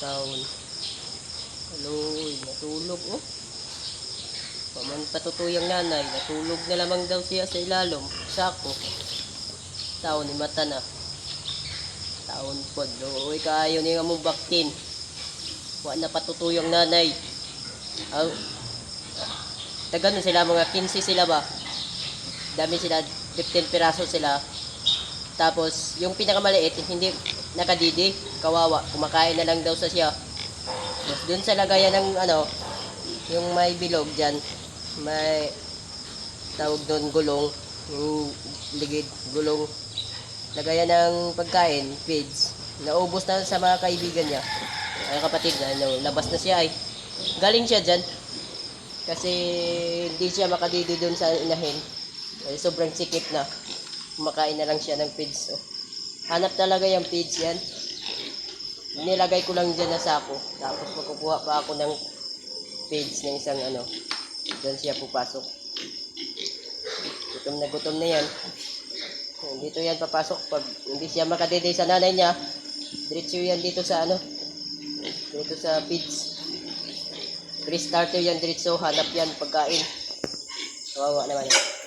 Taon. Aloy, natulog oh. Paman patutuyang nanay, natulog na lamang daw siya sa ilalom. Sako. Taon ni mata na. Taon pod. Uy, kaayo ni nga mong baktin. Wa na patutuyang nanay. Aw. Tagano sila mga 15 sila ba? Dami sila, 15 piraso sila. Tapos, yung pinakamaliit, hindi nakadidi, kawawa, kumakain na lang daw sa siya. Tapos, dun sa lagayan ng, ano, yung may bilog dyan, may tawag doon gulong, yung ligid, gulong, lagayan ng pagkain, feeds, naubos na sa mga kaibigan niya. Ay kapatid, ano, labas na siya ay. Galing siya dyan. Kasi hindi siya makadidi doon sa inahin. Kasi sobrang sikip na. Kumakain na lang siya ng feeds. So, hanap talaga yung feeds yan. Nilagay ko lang dyan na sako. Tapos magkukuha pa ako ng feeds ng isang ano. Diyan siya pupasok. Gutom na gutom na yan. Dito yan papasok. Pag hindi siya makadede sa nanay niya, diretso yan dito sa ano. Dito sa feeds. Pre-starter yan diretso. Hanap yan pagkain. Kawawa naman yan.